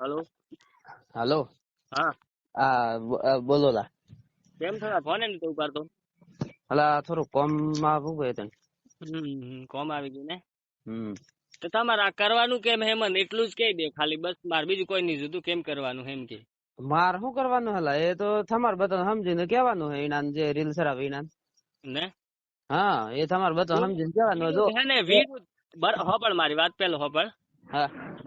Hello. હાલો. હા. આ બોલો લા. કેમ થયા ફોન નથી ઉપાડતો. હલા થોડું કોમમાં આવું કહે તને? કોમ આવી ગયું ને? હમ. તો તમારે કરવાનું કેમ હેમન એટલું જ કહી દે ખાલી બસ મારે બીજું કોઈ નહીં જોતું કેમ કરવાનું એમ કે. માર શું કરવાનું હલા એ તો તમારે બધા સમજીને કહેવાનું હે ઈનાન જે રીલ સરાવે ઈનાન ને? હા એ તમારે બધા સમજીને કહેવાનું જો. હે ને વીર બર- હોભળ મારી વાત પેલો હોભળ હા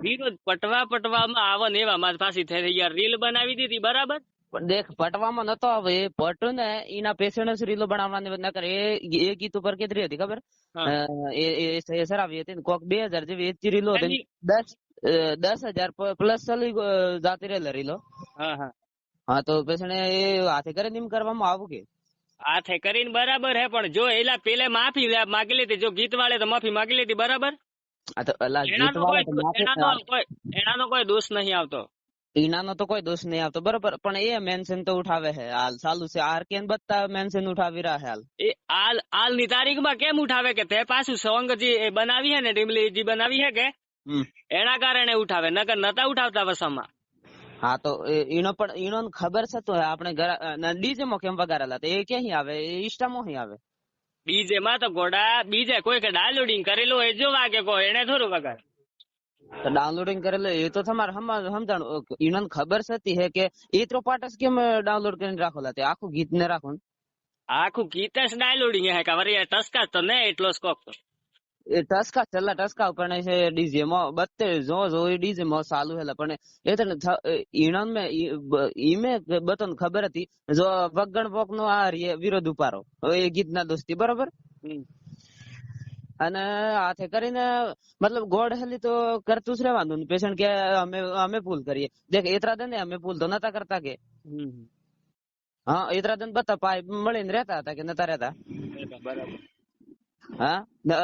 વિરોધ પટવા પટવામાં આવે ને એવા મારી પાછી થઈ યાર રીલ બનાવી દીધી બરાબર? પણ દેખ પટવામાં નતો આવે. એ પટ ને એના પેશન્ટ રીલો બનાવવાની નકર એ એ ગીત ઉપર કેટલી હતી ખબર? એ સરાવી હતી કોક બે હજાર જેવી એચી રીલો હતી દસ દસ હજાર પ્લસ ચાલી જાતી રહેલા રીલો. હા હા. હા તો પેશન્ટ એ હાથે કરીને એમ કરવામાં આવું કે? હાથે કરીને બરાબર હે પણ જો એલા પેલે માફી માગી લીધી જો ગીત વાળે તો માફી માગી લીધી બરાબર? એનાનો કોઈ દોષ નહીં આવતો. ઈનાનો તો કોઈ દોષ નહીં આવતો બરોબર પણ એ મેન્શન તો ઉઠાવે છે હાલ ચાલુ છે. આર કે બધા મેન્શન ઉઠાવી રહ્યા હાલ. એ હાલ હાલની તારીખમાં કેમ ઉઠાવે કે તે પાછું સવંગજી બનાવી હે ને ડીમલી જે બનાવી હે કે? એના કારણે ઉઠાવે નકર નતા ઉઠાવતા વસામાં. હા તો ઈનો પણ ઈનો ખબર છે તો આપણે ડીજે માં કેમ વગાડેલા એ ક્યાંય આવે? એ ઇન્સ્ટામાં આવે? બીજે માં તો ગોડા બીજે કોઈ કે ડાઉનલોડિંગ કરેલું હોય જો વાગે કોઈ એને થોડું વગર તો ડાઉનલોડિંગ કરેલું એ તો તમારે સમજાણ. સમજાણું ઈનો ખબર છે હે કે એ તો પાટસ કેમ ડાઉનલોડ કરીને રાખોલા તે? આખું ગીત ને. રાખો આખું ગીત જ ડાઉનલોડિંગ હે કે વરી ટસકા તો ને એટલો સ્કોપ તો. એ ટસકા છેલ્લા ટસકા પણ છે ડીજે. માં બત્તે જો જો એ ડીજે માં ચાલુ હેલા. પણ એ તને ઈણન મે ઈમે બતન ખબર હતી જો વગણ પોક નો આ વિરોધ ઉપારો. એ ગીત ના દોસ્તી બરોબર? અને હાથે કરીને મતલબ ગોડ હેલી તો કરતું જ રહેવાનું પેશન્ટ કે અમે અમે ભૂલ કરીએ. દેખ એતરા દે ને અમે ભૂલ તો નતા કરતા કે. હા એતરા દન બતા પાઈ મળીને રહેતા હતા કે નતા રહેતા? બરાબર. હા?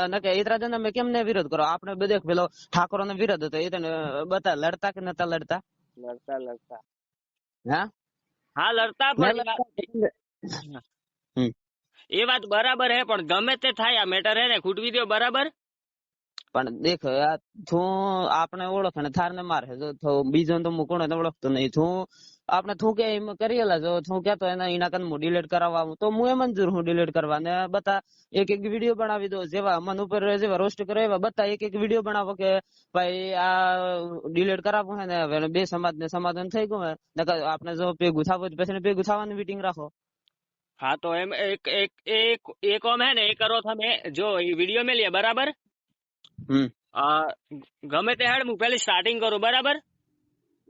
ન- કે દન કેમ ને વિરોધ કરો? આપણે બધે પેલો ઠાકોર નો વિરોધ હતો. એ તને બતા લડતા કે નતા લડતા? લડતા લડતા. હા? હા લડતા પણ એ વાત બરાબર હે પણ ગમે તે થાય આ મેટર હે ને ખૂટવી દો બરાબર. પણ દેખ આ તું આપણે ઓળખ ને થાર ને મારે બીજો તો હું કોને ઓળખતો નહીં. તું આપણે તું કે એમ કરેલા જો તું કેતો એના એના કન હું ડિલીટ કરાવવા તો હું એ મંજૂર હું ડિલીટ કરવા. ને બતા એક એક વીડિયો બનાવી દો જેવા મન ઉપર જેવા રોસ્ટ કરે એવા. બતા એક એક વીડિયો બનાવો કે ભાઈ આ ડિલીટ કરાવવું હે ને હવે બે સમાજ ને સમાધાન થઈ ગયું હે. નકર આપણે જો ભેગું થવું પછી તો પછી ભેગું થવાની મીટિંગ રાખો. હા તો એમ એક એક એક એક ઓમ હે ને એ કરો તમે. જો એ વીડિયો મેલીએ બરાબર? હમ. આ ગમે તે હેડ હું પેલી સ્ટાર્ટિંગ કરું બરાબર?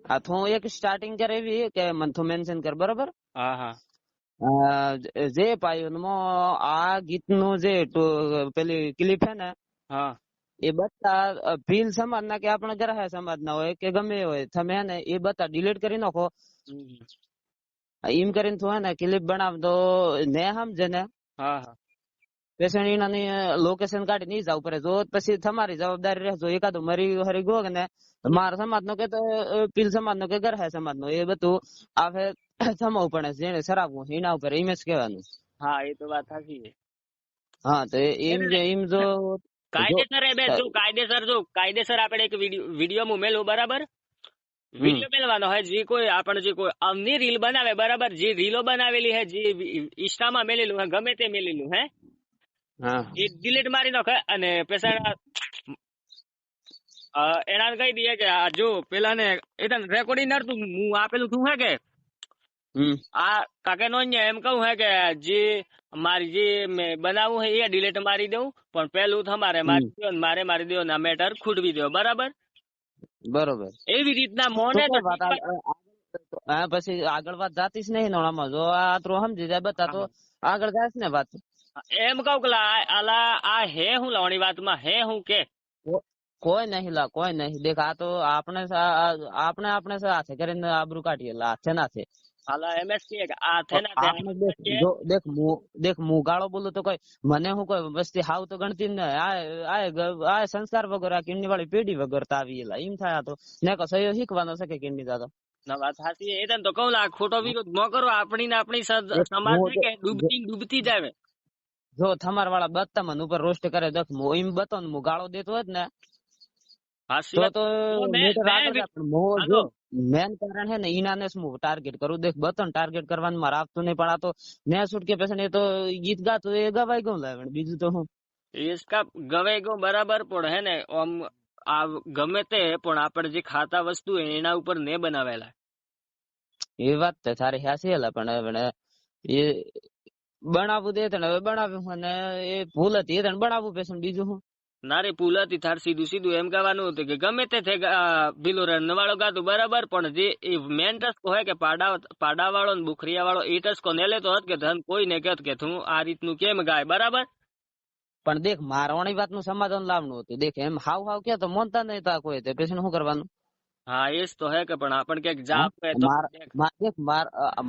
આ તું એક સ્ટાર્ટિંગ કરે એવી કે મંથો મેન્શન કર બરોબર? હા હા. જે પાયોમાં આ ગીતનું જે પેલી ક્લિપ હે ને હા. એ બધા ભીલ સમાજ ના કે આપણે ગ્રાહ્ય સમાજ ના હોય કે ગમે હોય તમે હે ને એ બધા ડિલીટ કરી નાખો. એમ કરીને તું હે ને ક્લિપ બનાવ તો ને સમજે ને હા હા. પેશન્ટ એનાની લોકેશન કાઢી નહીં જવું પડે જો પછી તમારી જવાબદારી રહેજો એકાદો મરી હરી ગયો ને તો સમાજ નો કે તો અ, સમાજ નો કે ગ્રાહ્ય સમાજ નો એ બધું આવે થમાવું પડે. જેને શરાબવું એના ઉપર એમ જ કહેવાનું. હા એ તો વાત સાચી છે. હા તો એમ જે એમ જો કાયદેસર એ બે જો કાયદેસર જો કાયદેસર આપણે એક વીડિયો માં મેલું બરાબર? વીડિયો મેલવાનો હોય જે કોઈ આપણે જે કોઈ અમની રીલ બનાવે બરાબર? જે રીલો બનાવેલી હે જે ઇન્સ્ટામાં મેલેલું હે ગમે તે મેલેલું હા. એ ડિલીટ મારી નાખે અને પેલા એના કહી દઈએ કે આ જો પેલા ને એ તને રેકોર્ડિંગ નડતું હું આપેલું શું હે કે આ કાકે નો એમ કહું હે કે જે મારી જે મેં બનાવું હે એ ડિલીટ મારી દઉં પણ પેલું તમારે મારી દો ને મારે મારી દો ના મેટર ખૂટવી દો બરાબર બરોબર એવી રીતના મોને હા પછી આગળ વાત જાતી જ નહીં નોણામાં જો આ તો સમજી જાય બતા તો આગળ જાય ને વાત એમ કહું કે લા, આલા આ હે હું લાવણી વાતમાં હે હું કે? કોઈ નહીં લા કોઈ નહીં. દેખ આ તો આપણે આપણે આપણે સાથે કરીને આબરૂ કાઢીએ લા હાથે ના છે હાલા એમ જ કે આ ના થે જો દેખ હું દેખ હું બોલું તો કોઈ મને હું કોઈ વસ્તી હાવ તો ગણતી ને આ આ આ સંસ્કાર વગર આ કિડની વાળી પેઢી વગર તો આવી એલા એમ થાય તો. ને કો સયો શીખવાનો છે કે કિડની દાદા? ના વાત સાચી એ તને તો કહું લા ખોટો વિરોધ ન કરો. આપણી ને આપણી સમાજ છે કે ડૂબતી ડૂબતી જ આવે. જો તમારા વાળા બત્તા મને ઉપર રોસ્ટ કરે દેખ હું એમ બતો ને હું ગાળો દેતો હોત ને હા તો શિવા તો તો મેં- મીટર મેં આગળ બી- જા, પણ મો- હાલો. જો મેન કારણ હે ને ઈનાને જ હું ટાર્ગેટ કરું દેખ બતન ટાર્ગેટ કરવાનું મારે આપતું નહીં પણ આ તો ને છૂટકે પછી એ તો ગીત ગાતું એ ગવાઈ ગયું લાવે બીજું તો હું इसका ગવાઈ ગયો બરાબર પણ હે ને આમ આ ગમે તે પણ આપણે જે ખાતા વસ્તુ હોય એના ઉપર ને બનાવેલા એ વાત તો તારી હાસી હેલા પણ હવે એ બનાવવું દે તને હવે બનાવ્યું અને એ ભૂલ હતી એ તને બનાવવું પડશે બીજું હું? નારે હતી થાર સીધું સીધું એમ કહેવાનું હતું કે ગમે તે થઈ પેલું રનવાળો ગાતું બરાબર પણ જે એ મેન ટસ્કો હોય કે પાડા પાડા વાળો ને બુખરિયા વાળો એ ટસ્કો ને લેતો હોત કે ધન કોઈને કહેત કે તું આ રીતનું કેમ ગાય બરાબર? પણ દેખ મારવાણી વાતનું સમાધાન લાવવાનું હતું. દેખ એમ હાવ હાવ કે તો મોનતા નહીં તા કોઈ તે પછી શું કરવાનું? હા એ જ તો હે કે પણ આપણ ક્યાંક જાપ હોય તો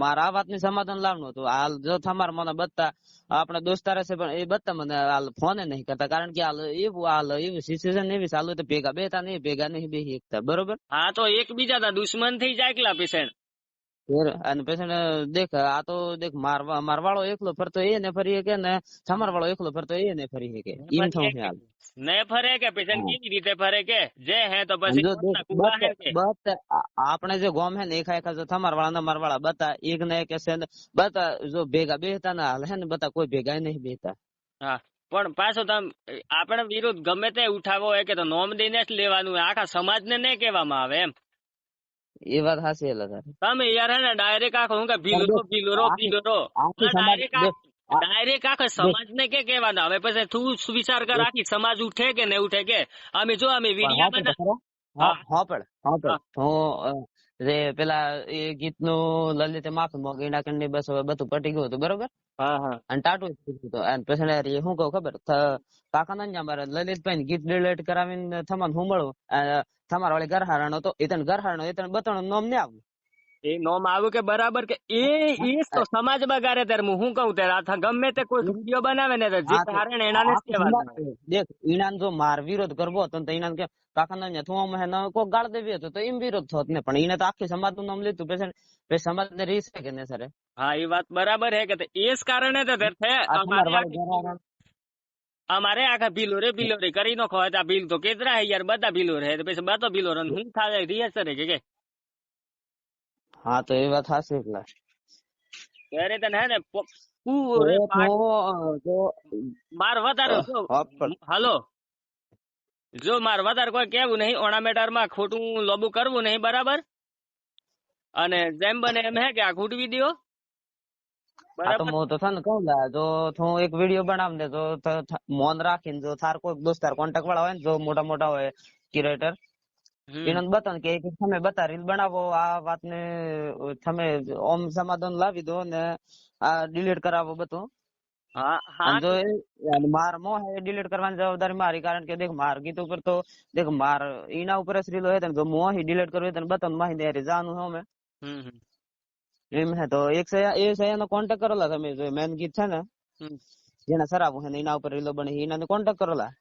માર- આ વાતની સમાધાન લાવવાનું હતું. હાલ જો તમારે મને બતા આપણે દોસ્તાર છે પણ એ બતા મને હાલ ફોને નહીં કરતા. કારણ કે હાલ એવું હાલ એવું સિચ્યુએશન એવી ચાલુ તો ભેગા બેતા નહીં ભેગા નહીં બેસી એકતા બરોબર? હા તો એકબીજાના દુશ્મન થઈ જાય એકલા પેશન્ટ અને પછી દેખ આ તો દેખ મારવા મારવાળો એકલો ફરતો એ ને ફરી કે ને તમાર વાળો એકલો ફરતો એ ને ફરી કે એમ થવું છે હાલ. ને ફરે કે પેશન્ટ કેવી રીતે ફરે કે? જે હે તો પછી કે? આપણે જે ગોમ હે ને એકા એકા જો થમાર વાળા ને મારવાળા બતા એક ને એક છે ને બતા જો ભેગા બેહતા ના હાલ હે ને બતા કોઈ ભેગા નહીં બેહતા. હા પણ પાછો તમ આપણે વિરુદ્ધ ગમે તે ઉઠાવો હોય કે તો નોમ દઈને જ લેવાનું આખા આખા સમાજને નહીં કહેવામાં આવે એમ. એ વાત હાસી એટલે તારી તમે યાર હે ને ડાયરેક્ટ આખો હું કે ભીલરો ભીલરો ભીલો ભીલરો ભીલો રો ડાયરેક્ટ આખો સમાજ ડાયરેક્ટ સમાજને કે કહેવાના હવે પછી તું સુવિચાર વિચાર કર આખી સમાજ ઉઠે કે ને ઉઠે કે? અમે જો અમે વિડિયા બના હા. હા, પણ હા પણ હું. જે પેલા એ ગીતનું લલિતે માફી માંગી એના કંઈ બસ હવે બધું પટી ગયું હતું બરોબર? હા હા. અને ટાટું હતું અને પછી શું કહું ખબર? કાકા નંજા મારે લલિતભાઈ ગીત ડિલેટ કરાવીને થમાન હું મળું? તમારા વાળી ગરહારાનો હતો એ તને ગરહારાનો એ તને બતાવણ નામ નહીં આવ્યું એ નોમ આવ્યું કે બરાબર કે એ એ તો સમાજ બગાડે ત્યારે. હું શું કહું ત્યારે? ગમે તે કોઈ વીડિયો બનાવે ને જે કારણ એનાને જ કહેવાય દેખ ઈનાન જો માર વિરોધ કરવો હતો તો ઈનાન કે કાકા ને તું મહે ને કોઈ ગાળ દેવી હતો તો એમ વિરોધ થોત ને. પણ એને તો આખી સમાજનું નામ લીધું. પેસે પે સમાજ ને રીસ શકે કે ને સર હા એ વાત બરાબર હે કે એ જ કારણે તો અમારે અમારે આખા ભીલો રે ભીલો રે કરી નો ખવાય આ ભીલ તો કેતરા હે યાર બધા ભીલો રે તો પછી બધો ભીલો રે હું થાય? રિયસ સરે કે કે? હા તો એ વાત હાચી એટલે ત્યારે તને હે ને પૂરે માર વધારે હાલો. જો માર વધારે કોઈ કેવું નહીં ઓર્નામેટરમાં ખોટું લોબુ કરવું નહીં બરાબર? અને જેમ બને એમ હે કે આ ખૂટવી તો બરાબર? હું તો છે કહું લા, જો તું એક વીડિયો બનાવ ને જો મૌન રાખીને જો થાર કોઈ દોસ્તાર કોન્ટેક્ટ વાળા હોય ને જો મોટા મોટા હોય ક્યુરેટર હમ. એને બતાવો કે તમે બતા રીલ બનાવો આ વાતને તમે ઓમ સમાધાન લાવી દો ને આ ડિલીટ કરાવો બધું હા હા જો માર ડિલીટ કરવાની જવાબદારી મારી કારણ કે દેખ માર ગીત ઉપર તો દેખ માર એના ઉપર જ રીલો હોય ને જો મોહ ડિલીટ કરવી હોય તો બતાવ માહી દે જાનું હો મેં. એમ હે તો એક સયા એ સયાનો કોન્ટેક્ટ કરેલા તમે જો મેન ગીત છે ને. જેના સરાવું છે એના ઉપર રીલો બની એના કોન્ટેક્ટ કરેલા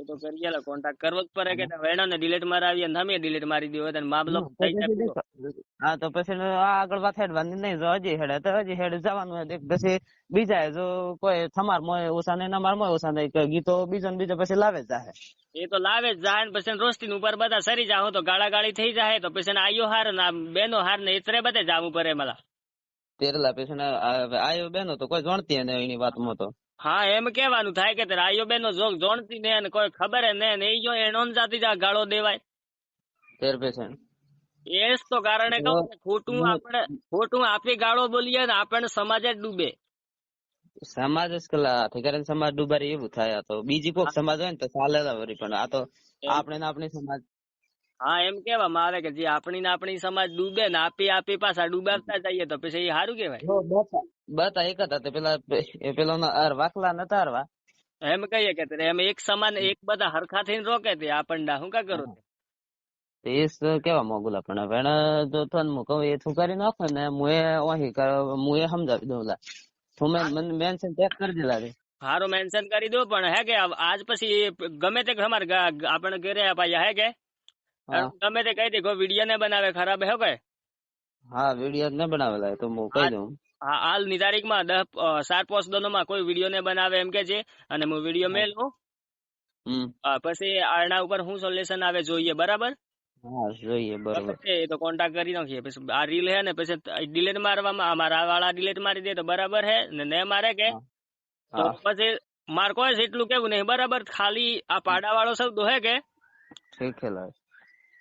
એ તો કરીએ કોન્ટેક્ટ કરવો જ પડે કે વેણા ને ડિલીટ મારાવી અને તમે ડિલીટ મારી દો તો મામલો થઈ જાય હા તો પછી આ આગળ વાત હેડવાની નહીં જો હજી હેડે તો હજી હેડ જવાનું હોય. પછી બીજા જો કોઈ તમાર મોય ઓછા ને નમાર મોય ઓછા નહીં ગીતો બીજો ને બીજો પછી લાવે જ જાહે. એ તો લાવે જ જાય ને પછી રોસ્તી ઉપર બધા સરી જાહો તો ગાળા ગાળી થઈ જાય તો પછી આયો હાર ને બેનો હાર ને એતરે બધે જાવું પડે મલા તેરલા પછી આયો બેનો તો કોઈ જાણતી નહીં એની વાતમાં તો. હા એમ કેવાનું થાય કે રાયો બેન નો જોગ જોણતી ને કોઈ ખબર ને ને ઈ જો એનો જાતી જા ગાળો દેવાય. તેર પછી એ જ તો કારણે કહું કે ખોટું આપણે ખોટું આપી ગાળો બોલીએ ને આપણને સમાજ જ ડૂબે. સમાજ જ કલા હાથે સમાજ ડુબારી એવું થાય તો. બીજી કોઈક સમાજ હોય ને તો ચાલે પણ આ તો આપણે ને આપણી સમાજ હા એમ કેવામાં આવે કે જે આપણી ને આપણી સમાજ ડૂબે ને આપી આપી પાછા ડૂબાવતા જઈએ તો પછી એ સારું કેવાય જો બતા બતા એક હતા તે પેલા એ પેલો અર વાકલા નતા અરવા એમ કહીએ કે તારે એમ એક સમાન એક બધા હરખા થઈને રોકે તે આપણને શું કા કરો તે? તે એ જ કેવા મોગુલા પણ હવે એને જો તને હું કહું એ તું કરી નાખો ને હું એ ઓહી કર હું એ સમજાવી દઉં લા. તું મેં મને મેન્શન ચેક કરી દેલા રે. હારું મેન્શન કરી દો પણ હે કે આજ પછી એ ગમે તે અમારે આપણે ઘરે પાયા હે કે? હા ગમે તે કહી દે વીડિયો ને બનાવે ખરાબ હે કે હા વીડિયો ને બનાવેલા તો હું કહી દઉં. હા હાલની તારીખમાં દસ સાત પોસ્ટ દોનો માં કોઈ વીડિયો ને બનાવે એમ કે છે. અને હું વીડિયો મેલું પછી આના ઉપર શું સોલ્યુશન આવે જોઈએ બરાબર? હા જોઈએ બરાબર. એ તો કોન્ટેક્ટ કરી નાખીએ. પછી આ રીલ હે ને પછી ડિલેટ મારવામાં આ મારા વાળા ડિલેટ મારી દે તો બરાબર હે? ને ને મારે કે? તો પછી માર કોઈ એટલું કેવું નહીં બરાબર? ખાલી આ પાડા વાળો શબ્દ હે કે? ઠીક છે લાલ.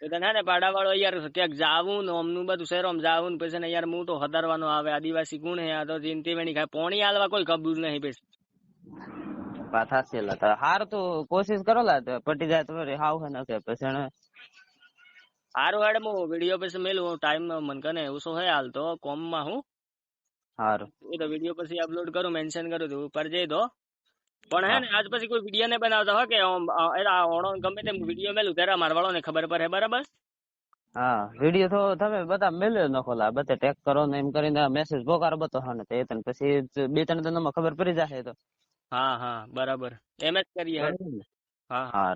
તો તને ને પાડા વાળો યાર ક્યાંક જાવું ને અમનું બધું શહેરોમાં જાવું ને પછી ને યાર હું તો હદારવાનો આવે આદિવાસી ગુણ હે આ તો ચિંતી વેણી ખાય. પોણી હાલવા કોઈ કબૂલ નહીં પછી વાત સાચી લા હાર તો કોશિશ કરો લા તો પટી જાય તો હાવ હે ન કે પછી હારું હેડ હું વીડિયો પછી મેલું ટાઈમ મન કને શું હે હાલ તો કોમમાં હું. હારું. એ તો વીડિયો પછી અપલોડ કરું મેન્શન કરું તું ઉપર જઈ દો. પણ હે ને આજ પછી કોઈ વીડિયો ને બનાવતા હો કે ઓણો ગમે તેમ વીડિયો મેલું ત્યારે મારવાળો ને ખબર પડે બરાબર? હા વીડિયો તો તમે બધા મેલ્યો નખો લા બધે ટેગ કરો ને એમ કરીને મેસેજ પોકારો બતો હા ને તે તને પછી બે ત્રણ દિનમાં ખબર પડી જશે તો. હા હા બરાબર. એમ જ કરીએ હા. ને? હા.